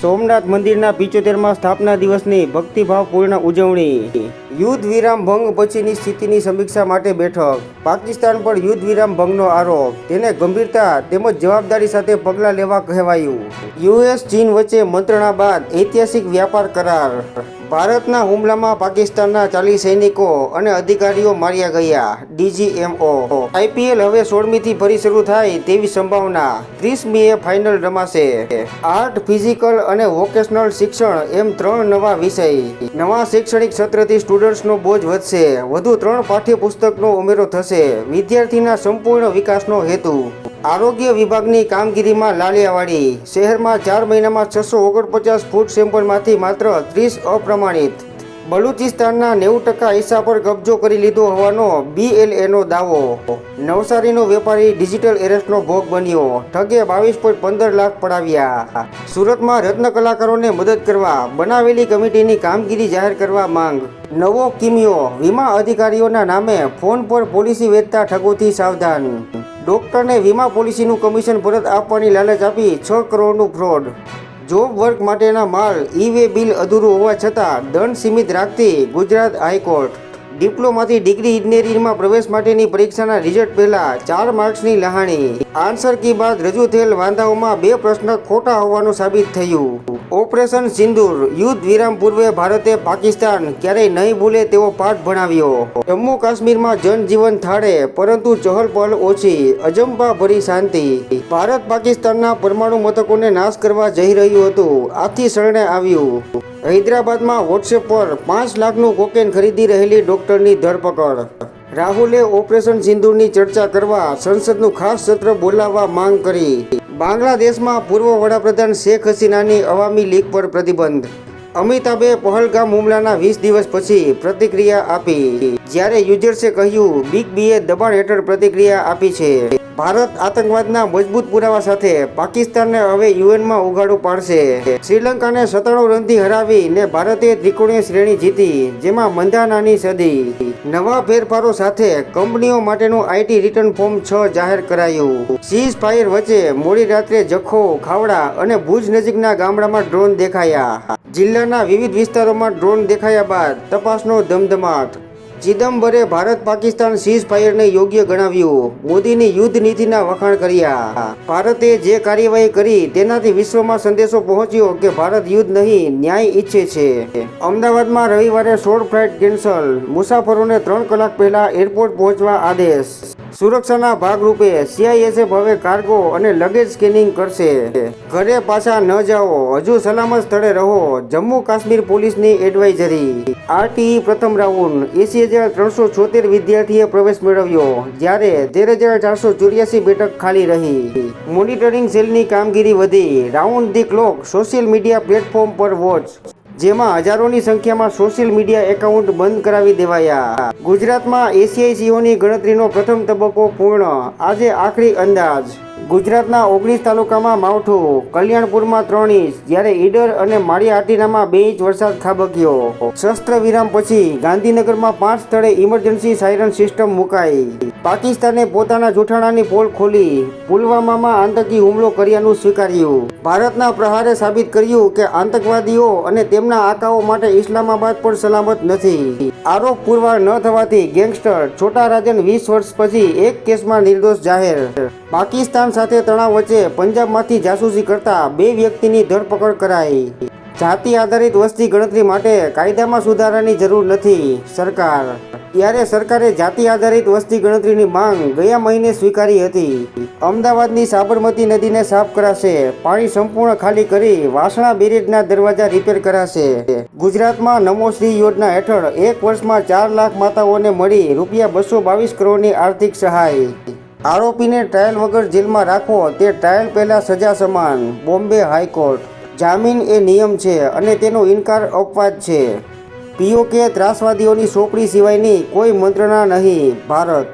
સોમનાથ મંદિરના પિચોતેરમાં સ્થાપના દિવસની ભક્તિભાવપૂર્ણ ઉજવણી. યુદ્ધ વિરામ ભંગ પછીની સ્થિતિની સમીક્ષા માટે બેઠક. પાકિસ્તાન પર યુદ્ધ વિરામ ભંગનો આરોપ. તેને ગંભીરતા તેમજ જવાબદારી સાથે પગલાં લેવા કહેવાયું. યુએસ, ચીન વચ્ચે મંત્રણા બાદ ઐતિહાસિક વ્યાપાર કરાર. ભારતના હુમલામાં પાકિસ્તાનના ચાલીસ સૈનિકો અને અધિકારીઓ માર્યા ગયા. ડીજીએમઓ. આઈપીએલ હવે સોળમીથી ફરી શરૂ થાય તેવી સંભાવના. ત્રીસમીએ ફાઇનલ રમાશે. આર્ટ ફિઝિકલ અને વોકેશનલ શિક્ષણ એમ ત્રણ નવા વિષય. નવા શૈક્ષણિક સત્રથી સ્ટુડન્ટ્સનો બોજ વધશે. વધુ ત્રણ પાઠ્યપુસ્તકનો ઉમેરો થશે. વિદ્યાર્થીના સંપૂર્ણ વિકાસનો હેતુ. આરોગ્ય વિભાગની કામગીરીમાં લાલિયાવાડી. શહેરમાં ચાર મહિનામાં છસો ઓગણપચાસ ફૂડ સેમ્પલમાંથી માત્ર ત્રીસ અપ્રમાણિત. બલુચિસ્તાનના નેવું ટકા હિસ્સા પર કબજો કરી લીધો હોવાનો બીએલએનો દાવો. નવસારીનો વેપારી ડિજિટલ એરેસ્ટનો ભોગ બન્યો. ઠગે બાવીસ પોઈન્ટ પંદર લાખ પડાવ્યા. સુરતમાં રત્ન કલાકારોને મદદ કરવા, બનાવેલી કમિટીની કામગીરી જાહેર કરવા માંગ. નવો કિમિયો, વીમા અધિકારીઓના નામે ફોન પર પોલિસી વેચતા ઠગોથી સાવધાન. ડોક્ટરને વીમા પોલિસીનું કમિશન પરત આપવાની લાલચ આપી છ કરોડનું ફ્રોડ. જોબ વર્ક માટેના માલ, ઈ વે બિલ અધૂરું હોવા છતાં દંડ સીમિત રાખતી ગુજરાત હાઈકોર્ટ. ડિપ્લોમાથી ડિગ્રી ઇજનેરીમાં પ્રવેશ માટેની પરીક્ષાના રિઝલ્ટ પહેલા ચાર માર્ક્સની લહાણી. આન્સર કી બાદ રજૂ થયેલ વાંધાઓમાં બે પ્રશ્ન ખોટા હોવાનું સાબિત થયું. ઓપરેશન સિંદૂર. યુદ્ધ વિરામ પૂર્વે ભારતે પાકિસ્તાન ક્યારેય નહીં ભૂલે તેવો પાઠ ભણાવ્યો. જમ્મુ કાશ્મીરમાં જનજીવન થાળે, પરંતુ ચહલ પહલ ઓછી અજંબા ભરી શાંતિ. ભારત પાકિસ્તાનના પરમાણુ મથકોને નાશ કરવા જઈ રહ્યું હતું. આથી શરણે આવ્યું. હૈદરાબાદમાં વોટ્સએપ પર પાંચ લાખનું કોકેન ખરીદી રહેલી ડોક્ટરની ધરપકડ. રાહુલે ઓપરેશન સિંદૂરની ચર્ચા કરવા સંસદનું ખાસ સત્ર બોલાવવા માંગ કરી. બાંગ્લાદેશમાં પૂર્વ વડાપ્રધાન શેખ હસીનાની અવામી લીગ પર પ્રતિબંધ. અમિતાભે પહલગામ હુમલાના વીસ દિવસ પછી પ્રતિક્રિયા આપી. જ્યારે યુઝર્સે કહ્યું બિગ બીએ દબાણ હેઠળ પ્રતિક્રિયા આપી છે. ભારત આતંકવાદના મજબૂત પુરાવા સાથે પાકિસ્તાનને હવે યુએનમાં ઉઘાડું પાડશે. શ્રીલંકાને સત્તાણું રનથી હરાવી ને ભારતે ત્રિકોણીય શ્રેણી જીતી, જેમાં મંદાનાની સદી. નવા ફેરફારો સાથે કંપનીઓ માટેનું આઈટી રિટર્ન ફોર્મ છ જાહેર કરાયું. સીઝ ફાયર વચ્ચે મોડી રાત્રે જખો, ખાવડા અને ભુજ નજીકના ગામડામાં ડ્રોન દેખાયા. જિલ્લાના વિવિધ વિસ્તારોમાં ડ્રોન દેખાયા બાદ તપાસનો ધમધમાટ. ચિદમ્બરે ભારત પાકિસ્તાન સીઝ ફાયરને યોગ્ય ગણાવ્યું. મોદીની યુદ્ધ નીતિના વખાણ કર્યા. ભારતે જે કાર્યવાહી કરી તેનાથી વિશ્વમાં સંદેશો પહોંચ્યો કે ભારત યુદ્ધ નહીં, ન્યાય ઈચ્છે છે. અમદાવાદમાં રવિવારે સોળ ફ્લાઇટ કેન્સલ. મુસાફરોને ત્રણ કલાક પહેલા એરપોર્ટ પહોંચવા આદેશ. સુરક્ષાના ભાગરૂપે સીઆઈએસએફ હવે કાર્ગો અને લગેજ સ્કેનિંગ કરશે. ઘરે પાછા ન જાઓ, હજુ સલામત સ્થળે રહો, જમ્મુ કાશ્મીર પોલીસની એડવાઇઝરી આરટીઈ પ્રથમ રાઉન્ડ એસી હજાર ત્રણસો છોતેર વિદ્યાર્થીએ પ્રવેશ મેળવ્યો, જ્યારે તેર હજાર ચારસો ચોર્યાસી બેઠક ખાલી રહી. મોનિટરિંગ સેલની કામગીરી વધી. Round the clock social media platform પર વોચ જેમાં હજારોની સંખ્યામાં સોશિયલ મીડિયા એકાઉન્ટ બંધ કરાવી દેવાયા. ગુજરાતમાં એસીઆઈસીઓની ગણતરીનો પ્રથમ તબક્કો પૂર્ણ. આજે આખરી અંદાજ. ગુજરાતના ઓગણીસ તાલુકામાં માવઠું, કલ્યાણપુરમાં ત્રણ ઇંચ, જ્યારે ઈડર અને માળિયાહાટીનામાં બે ઇંચ વરસાદ ખાબક્યો. શસ્ત્ર વિરામ પછી ગાંધીનગરમાં પાંચ સ્થળે ઇમરજન્સી સાયરન સિસ્ટમ મુકાઈ. પાકિસ્તાને પોતાના જૂઠાણાની પોલ ખોલી. પુલવામામાં આતંકી હુમલો કર્યાનું સ્વીકાર્યું. ભારતના પ્રહારે સાબિત કર્યું કે આતંકવાદીઓ અને તેમના આકાઓ માટે ઇસ્લામાબાદ પણ સલામત નથી. આરોપ પુરવાર ન થવાથી ગેંગસ્ટર છોટા રાજન વીસ વર્ષ પછી એક કેસમાં નિર્દોષ જાહેર પાકિસ્તાન સાથે તણાવ વચ્ચે પંજાબમાંથી જાસૂસી કરતા બે વ્યક્તિની ધરપકડ કરાઈ. જાતિ આધારિત વસ્તી ગણતરી માટે કાયદામાં સુધારાની જરૂર નથી સરકાર. ત્યારે સરકારે જાતિ આધારિત વસ્તી ગણતરીની માંગ ગયા મહિને સ્વીકારી હતી. અમદાવાદની સાબરમતી નદીને સાફ કરાશે, પાણી સંપૂર્ણ ખાલી કરી વાસણા બેરેજના દરવાજા રિપેર કરાશે. ગુજરાતમાં નમોશ્રી યોજના હેઠળ એક વર્ષમાં ચાર લાખ માતાઓને મળી રૂપિયા બસો બાવીસ કરોડની આર્થિક સહાય. આરોપીને ટ્રાયલ વગર જેલમાં રાખવો તે ટ્રાયલ પહેલાં સજા સમાન. Bombay high court. જામીન એ નિયમ છે અને તેનો ઇનકાર અપવાદ છે. પીઓકે ત્રાસવાદીઓની સોંપણી સિવાયની કોઈ મંત્રણા નહીં. ભારત